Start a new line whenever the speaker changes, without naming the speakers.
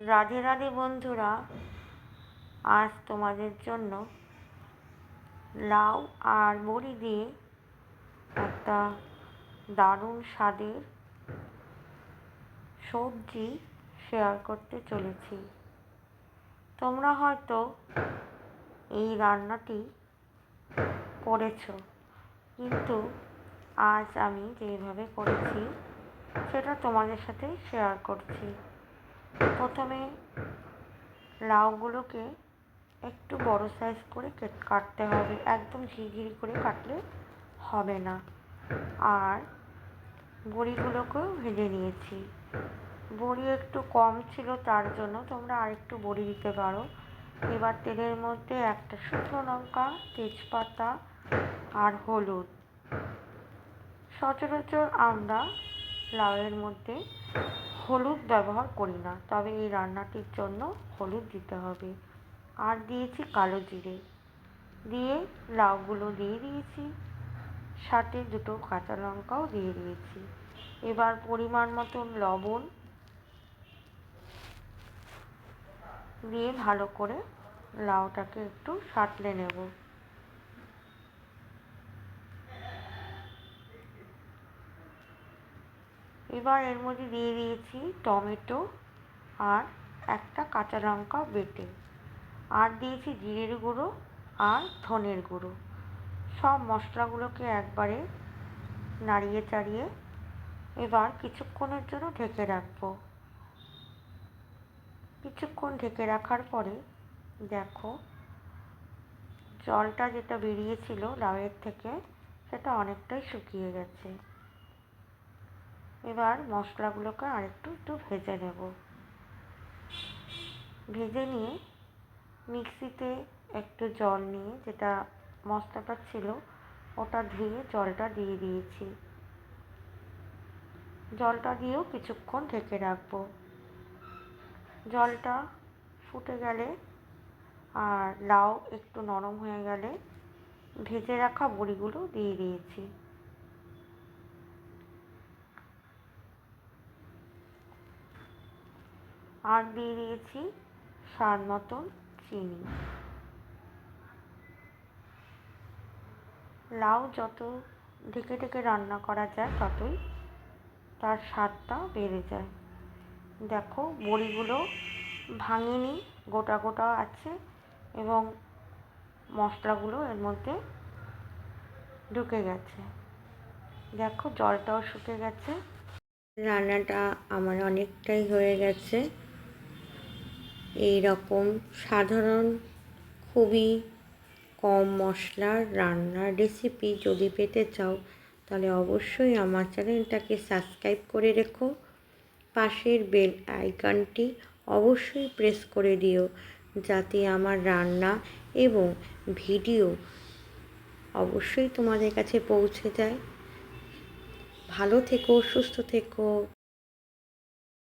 রাধে রাধে বন্ধুরা, আজ তোমাদের জন্য লাউ আর বড়ি দিয়ে একটা দারুণ স্বাদের সবজি শেয়ার করতে চলেছি। তোমরা হয়তো এই রান্নাটি করেছ, কিন্তু আজ আমি যেভাবে করেছি, সেটা তোমাদের সাথে শেয়ার করছি। প্রথমে লাউগুলোকে একটু বড় সাইজ করে কাটতে হবে। একদম ঝিরিঝিরি করে কাটলে হবে না। আর বড়িগুলোকেও ভেজে নিয়েছি। বড়ি একটু কম ছিল তার জন্য তোমরা আরেকটু বড়ি দিতে পারো। এবার তেলের মধ্যে একটা শুকনো লঙ্কা, তেজপাতা আর হলুদ। সচরাচর আমরা লাউয়ের মধ্যে হলুদ ব্যবহার করি না, তবে এই রান্নাটির জন্য হলুদ দিতে হবে। আর দিয়েছি কালো জিরে। দিয়ে লাউগুলো দিয়ে দিয়েছি। সাথে দুটো কাঁচা লঙ্কাও দিয়ে দিয়েছি। এবার পরিমাণ মতন লবণ দিয়ে ভালো করে লাউটাকে একটু সাঁতলে নেব। এবার এর মধ্যে দিয়ে দিয়েছি টমেটো আর একটা কাঁচা লঙ্কা বেটে। আর দিয়েছি জিরের গুঁড়ো আর ধনের গুঁড়ো। সব মশলাগুলোকে একবারে নাড়িয়ে চাড়িয়ে এবার কিছুক্ষণের জন্য ঢেকে রাখব। কিছুক্ষণ ঢেকে রাখার পরে দেখো, জলটা যেটা বেরিয়েছিল লাউয়ের থেকে সেটা অনেকটাই শুকিয়ে গেছে। এবার মশলাগুলোকে আরেকটু একটু ভেজে নেব। ভেজে নিয়ে মিক্সিতে একটু জল নিয়ে যেটা মশলাটা ছিল, ওটা ধুয়ে জলটা দিয়ে দিয়েছি। জলটা দিয়েও কিছুক্ষণ ঢেকে রাখব। জলটা ফুটে গেলে আর লাউ একটু নরম হয়ে গেলে ভেজে রাখা বড়িগুলো দিয়ে দিয়েছি। আর দিয়ে দিয়েছি, স্বাদ মতন চিনি। লাউ যত ঢেকে ঢেকে রান্না করা যায় ততই তার স্বাদটা বেড়ে যায়। দেখো, বড়িগুলো ভাঙিনি, গোটা গোটা আছে এবং মশলাগুলো এর মধ্যে ঢুকে গেছে। দেখো, জলটাও শুকে গেছে। রান্নাটা আমার অনেকটাই হয়ে গেছে। এই রকম সাধারণ খুবই কম মশলার রান্নার রেসিপি যদি পেতে চাও, তাহলে অবশ্যই আমার চ্যানেলটাকে সাবস্ক্রাইব করে রেখো। পাশের বেল আইকনটি অবশ্যই প্রেস করে দিও, যাতে আমার রান্না এবং ভিডিও অবশ্যই তোমাদের কাছে পৌঁছে যায়। ভালো থেকো, সুস্থ থেকো।